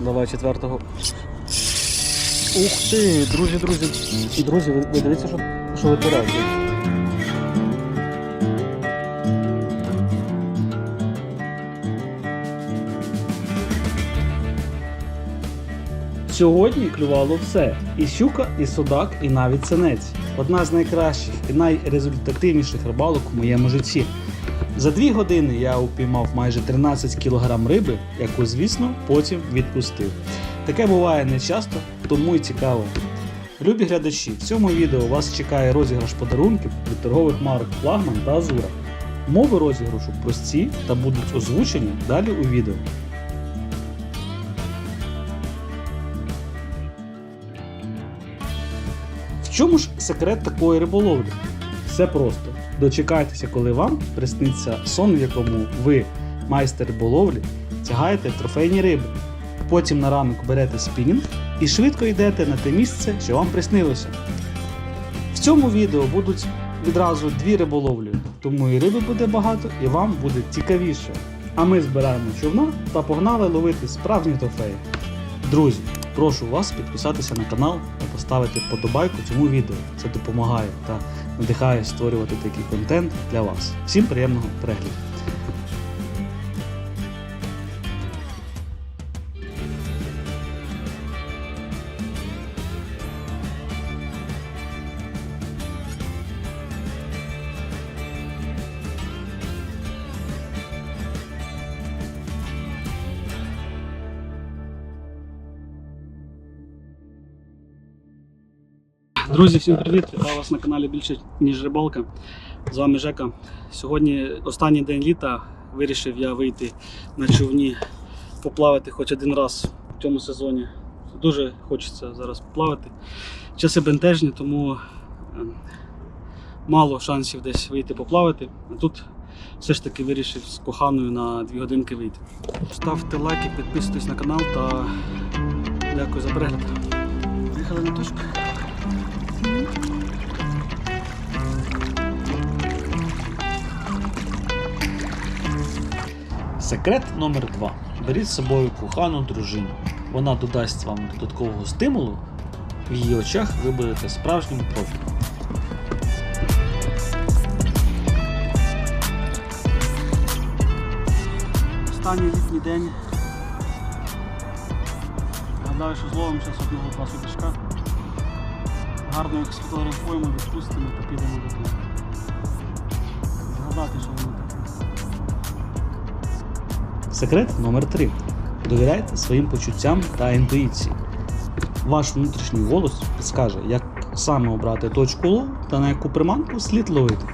Давай четвертого. Ух ти, друзі, друзі. Друзі, ви, ви дивіться, що, що витирають. Сьогодні клювало все: і щука, і судак, і навіть синець. Одна з найкращих і найрезультативніших рибалок у моєму житті. За дві години я упіймав майже 13 кг риби, яку, звісно, потім відпустив. Таке буває не часто, тому й цікаво. Любі глядачі, в цьому відео вас чекає розіграш подарунків від торгових марок Флагман та Азура. Мови розіграшу прості та будуть озвучені далі у відео. В чому ж секрет такої риболовлі? Все просто. Дочекайтеся, коли вам присниться сон, в якому ви, майстер риболовлі, тягаєте трофейні риби. Потім на ранок берете спінінг і швидко йдете на те місце, що вам приснилося. В цьому відео будуть відразу дві риболовлі, тому і риби буде багато, і вам буде цікавіше. А ми збираємо човна та погнали ловити справжні трофеї. Друзі, прошу вас підписатися на канал та поставити вподобайку цьому відео. Це допомагає та надихає створювати такий контент для вас. Всім приємного перегляду! Друзі, всім привіт! Вітаю вас на каналі більше ніж рибалка. З вами Жека. Сьогодні останній день літа. Вирішив я вийти на човні, поплавати хоч один раз в цьому сезоні. Дуже хочеться зараз поплавати. Часи бентежні, тому ем, мало шансів десь вийти поплавати. А тут все ж таки вирішив з коханою на дві годинки вийти. Ставте лайки, підписуйтесь на канал та дякую за перегляд. Приїхали на точку. Секрет номер 2 Беріть з собою кохану дружину. Вона додасть вам додаткового стимулу. В її очах ви будете справжнім профі. Останній літній день. Гадаю, що зловимо зараз одного два судачка. Гарно їх сфотографуємо, відпустимо та підемо додому. Згадати, що воно таке. Секрет номер 3 Довіряйте своїм почуттям та інтуїції. Ваш внутрішній голос підскаже, як саме обрати точку лову та на яку приманку слід ловити.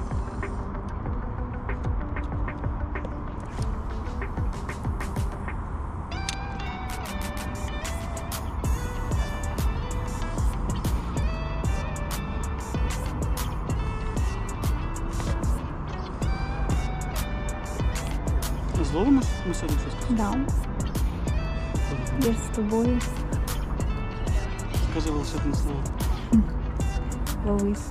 Скажи волшебне слово. ловись.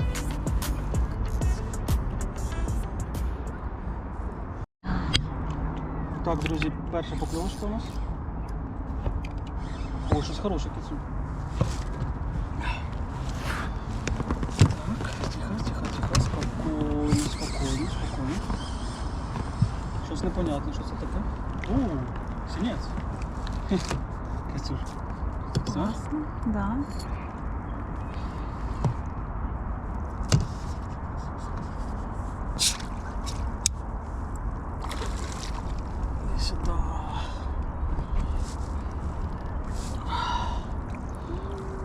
Так, друзі, перша покльовочка у нас. О, щось хороше кицю. Так, тихо, тихо, тихо, спокійно, спокійно, спокійно. Щось непонятне, що це таке. У, синець. Кицюш. Все? Класно. Да. Іди сюди.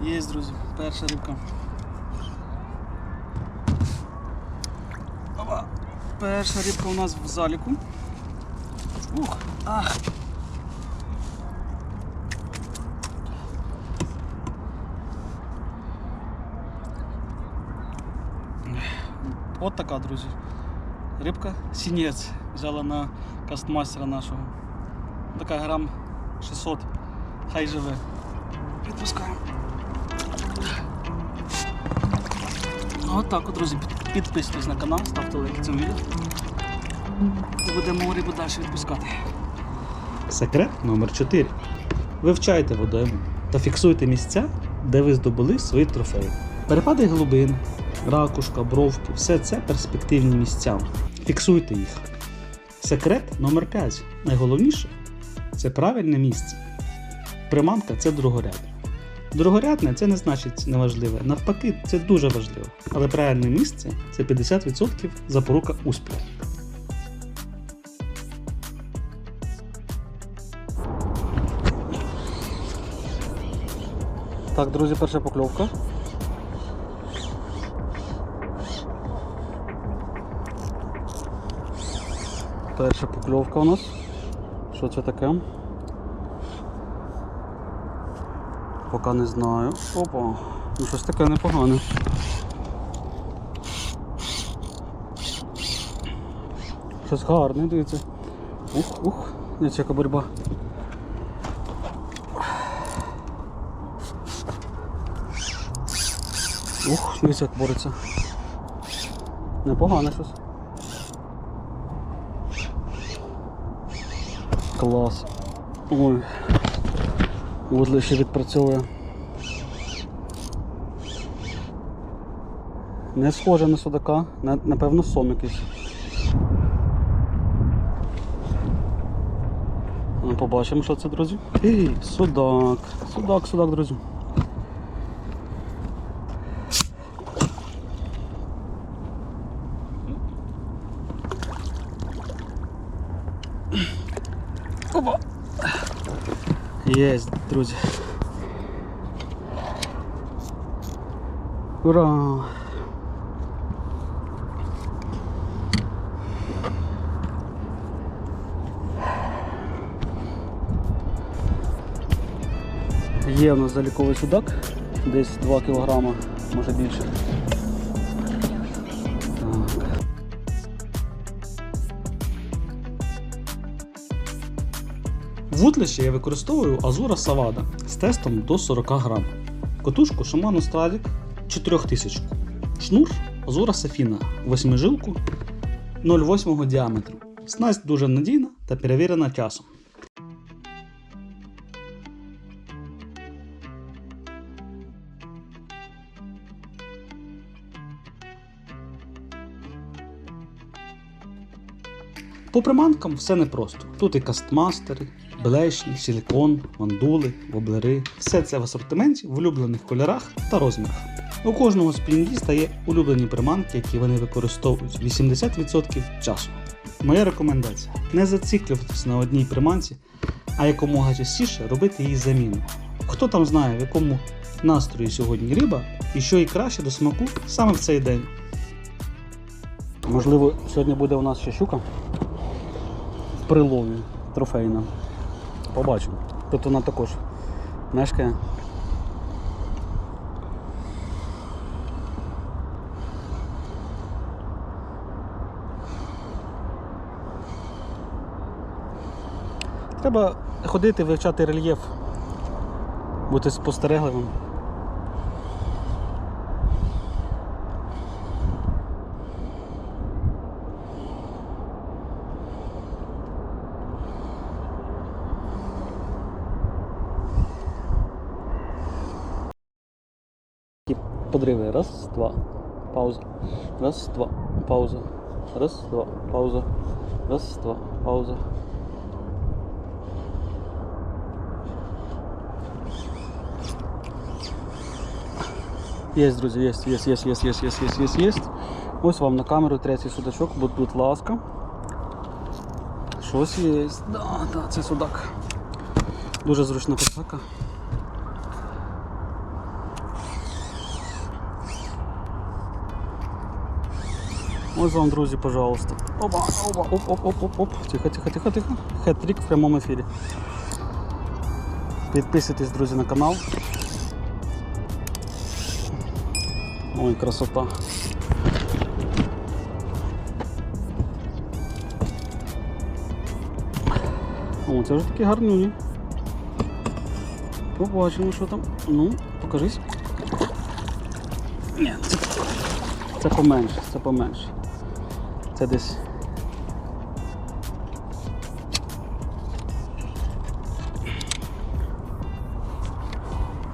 Є, друзі, перша рибка. Опа. Перша рибка у нас в заліку. Ух, ах. От така, друзі. Рибка сінець взяла на кастмастера нашого. Така грам 600. Хай живе. Відпускаємо. От так, от, друзі, під- підписуйтесь на канал, ставте лайки цьому відео. І будемо рибу далі відпускати. Секрет номер 4. вивчайте водойму та фіксуйте місця, де ви здобули свої трофеї. Перепади глибин, ракушка, бровки все це перспективні місця. Фіксуйте їх. Секрет номер 5. Найголовніше це правильне місце. Приманка це другорядне. Другорядне це не значить неважливе. Навпаки, це дуже важливо. Але правильне місце це 50% запорука успіху. Так, друзі, перша покльовка. Перша покльовка у нас. Що це таке? Поки не знаю. Опа, ну щось таке непогане. Щось гарне, дивіться. Ух, ух, дивіться, яка боротьба. Ух, дивіться, як бореться. Непогане щось. Клас. Ой. Вузли ще відпрацьовує. Не схоже на судака, напевно, сом якийсь. Ну, побачимо, що це, друзі. Судак. Судак, судак, друзі. Єсть, друзі. Ура! Є у нас заліковий судак, десь 2 кг, може більше. Так. Вутлище я використовую Азура Савада з тестом до 40 грам. Котушку Shimano Stradic 4000. Шнур Азура Сафіна 8 жилку 0,8 діаметру. Снасть дуже надійна та перевірена часом. По приманкам все непросто. Тут і кастмастери, блешні, силікон, мандули, воблери. Все це в асортименті в улюблених кольорах та розмірах. У кожного спінгіста є улюблені приманки, які вони використовують 80% часу. Моя рекомендація: не зациклюватися на одній приманці, а якомога частіше робити її заміну. Хто там знає, в якому настрої сьогодні риба і що їй краще до смаку саме в цей день. Можливо, сьогодні буде у нас ще щука прилові трофейна. Побачимо. Тут вона також мешкає. Треба ходити, вивчати рельєф, бути спостерегливим. Подриви. Раз, два, пауза. Раз, два, пауза. Раз, два, пауза. Раз, два, пауза. Є, друзі, є, є, є, є, є, є, є, є, є. Ось вам на камеру третій судачок, будь ласка. Щось є. Да, да, це судак. Дуже зручна посака. Ось вам, друзі, пожалуйста. Опа, опа, оп, оп, оп, оп, оп. Тихо, тихо, тихо, тихо. Хет-трик в прямому ефірі. Підписуйтесь, друзі, на канал. Ой, красота. О, це вже такі гарнюні. Побачимо, що там. Ну, покажись. Ні, це поменше, це поменше. Це десь.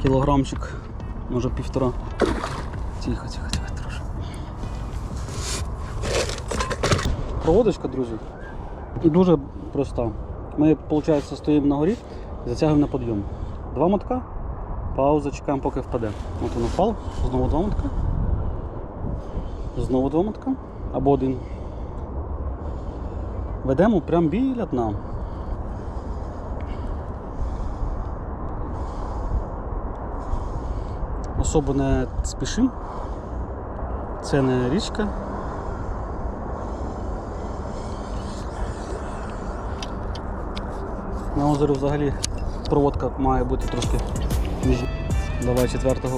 Кілограмчик, може півтора. Тихо, тихо, тихо, трошки. Проводочка, друзі, дуже проста. Ми, виходить, стоїмо на горі затягуємо на підйом. Два мотка, пауза, чекаємо, поки впаде. От воно впало, знову два мотка. Знову два мотка. Або один. Ведемо прямо біля дна. Особо не спішимо. Це не річка. На озері взагалі проводка має бути трошки ніж. Давай четвертого.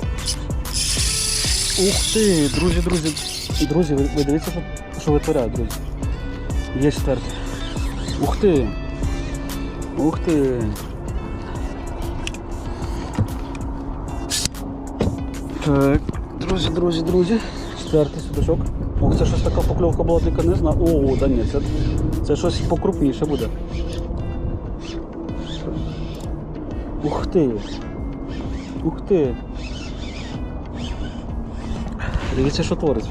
Ух ти, друзі, друзі. Друзі, ви, дивіться, що витворяють, друзі. Є четвертий. Ух ти. Ух ти. Так, друзі, друзі, друзі. Четвертий судачок. Ох, це щось така покльовка була, тільки не знаю. О, да ні, це, це щось покрупніше буде. Ух ти. Ух ти. Дивіться, що творить.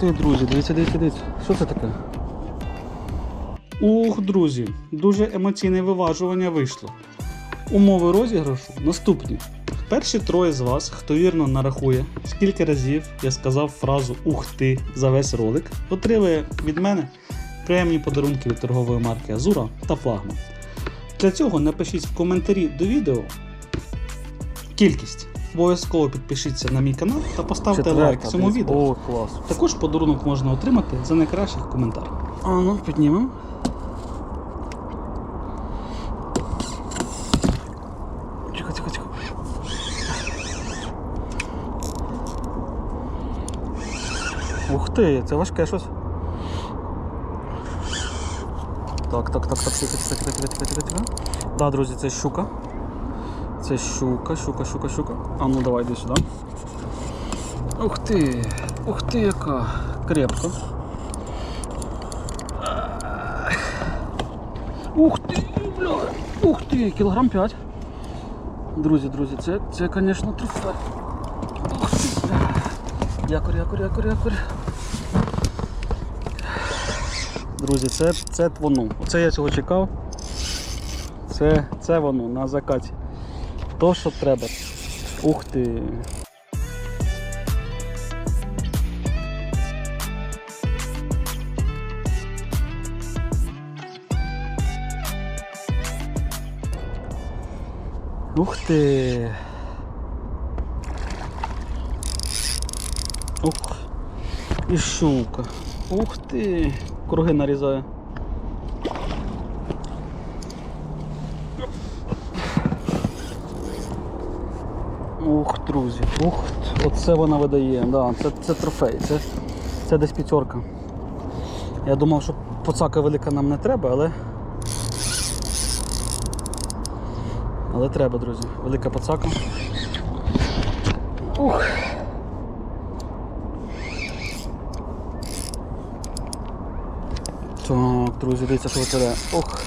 Ти, друзі, дивіться, дивіться, дивіться. Що це таке? Ух, друзі, дуже емоційне виважування вийшло. Умови розіграшу наступні. Перші троє з вас, хто вірно нарахує, скільки разів я сказав фразу Ух ти за весь ролик, отримує від мене приємні подарунки від торгової марки Азура та флагман. Для цього напишіть в коментарі до відео кількість. Обов'язково підпишіться на мій канал та поставте лайк цьому відео. О, клас. Також подарунок можна отримати за найкращий коментар. А ну, піднімемо. Тихо, тихо, тихо. Ух ти, це важке щось. Так, так, так, так, тихо, тихо, тихо, тихо, тихо, тихо. Да, друзі, це щука. Це щука, щука, щука, щука. А ну давай йди сюди. Ух ти, ух ти, яка крепка. Ух ти, бля, ух ти, кілограм 5. Друзі, друзі, це, це, звісно, трофей. Ух ти. Якорь, якорь, якорь, якорь. Друзі, це, це воно. Оце я цього чекав. Це, це воно на закаті. То, що треба. Ух ти. Ух ти. Ух. І щука. Ух ти. Круги нарізає. Ух, друзі, ух, оце вона видає. Да, це, це трофей, це, це десь п'ятерка. Я думав, що поцака велика нам не треба, але. Але треба, друзі. Велика пацака. Ух. Так, друзі, дивіться, що витворяє. Ох.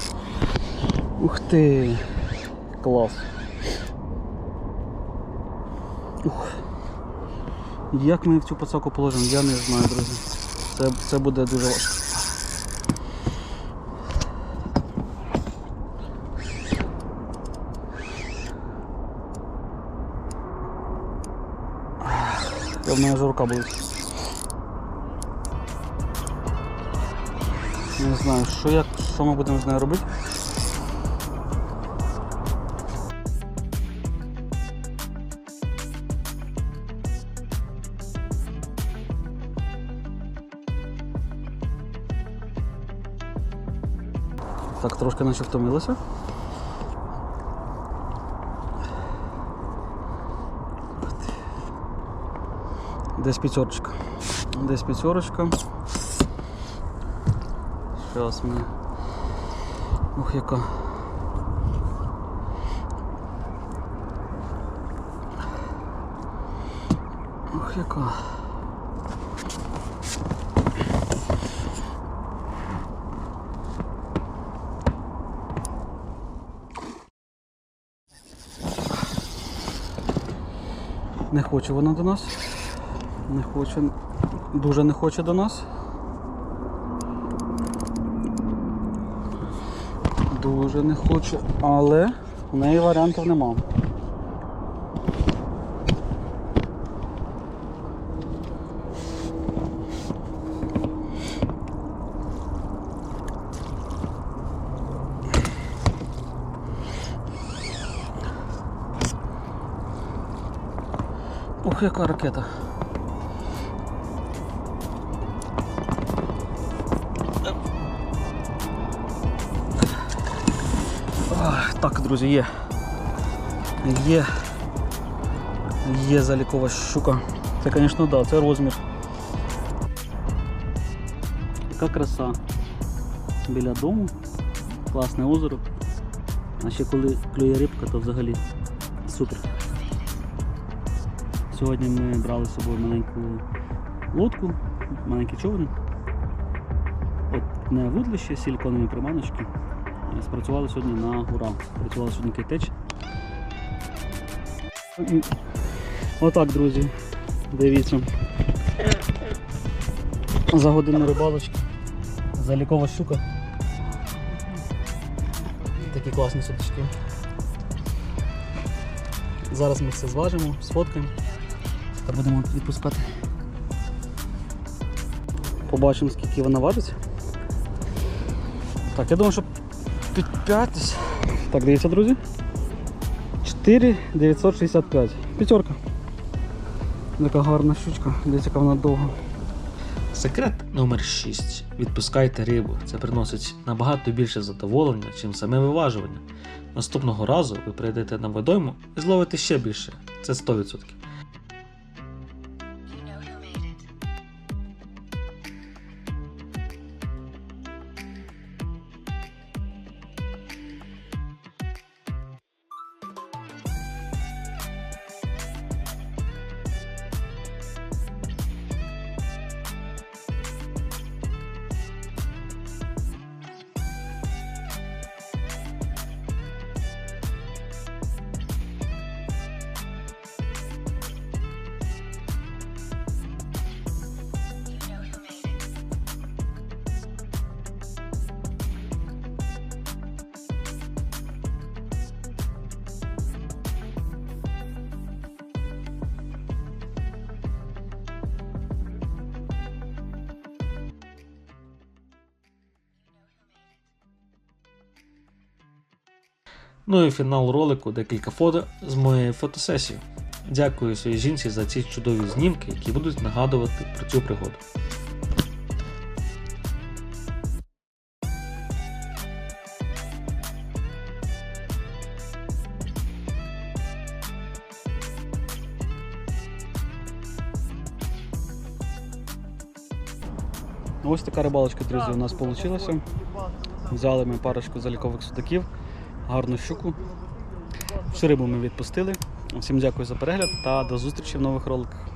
Ух ти. Клас. Як ми в цю пацаку положимо, я не знаю, друзі. Це, це буде дуже важко. Я в мене вже рука болить. Не знаю, що, як, що ми будемо з нею робити. Так, трошки наче втомилося. Десь п'ятерочка. Десь п'ятерочка. Зараз мені. Ух, яка. Ох, яка. Не хоче вона до нас. Не хоче. Дуже не хоче до нас. Дуже не хоче, але в неї варіантів нема. Ух, яка ракета. Ах, Так, друзі, є. Є. Є залікова щука. Це, звісно, да, це розмір. Яка краса. Біля дому. Класне озеро. А ще коли клює рибка, то взагалі супер. Сьогодні ми брали з собою маленьку лодку, маленький човен. От не вудлище, силіконові приманочки. Е, Спрацювали сьогодні на ура. Працювали сьогодні кайтеч. Отак, друзі. Дивіться. За годину рибалочки. Залікова щука. Такі класні сутички. Зараз ми все зважимо, сфоткаємо та будемо відпускати. Побачимо, скільки вона важить. Так, я думаю, що під 5. Так, дивіться, друзі. 4 965. П'ятерка. Така гарна щучка. Дивіться, яка вона довга. Секрет номер 6. Відпускайте рибу. Це приносить набагато більше задоволення, чим саме виважування. Наступного разу ви прийдете на водойму і зловите ще більше. Це 100%. Ну і фінал ролику декілька фото з моєї фотосесії. Дякую своїй жінці за ці чудові знімки, які будуть нагадувати про цю пригоду. Ось така рибалочка, друзі, у нас вийшла. Взяли ми парочку залікових судаків, гарну щуку. Всю рибу ми відпустили. Всім дякую за перегляд та до зустрічі в нових роликах.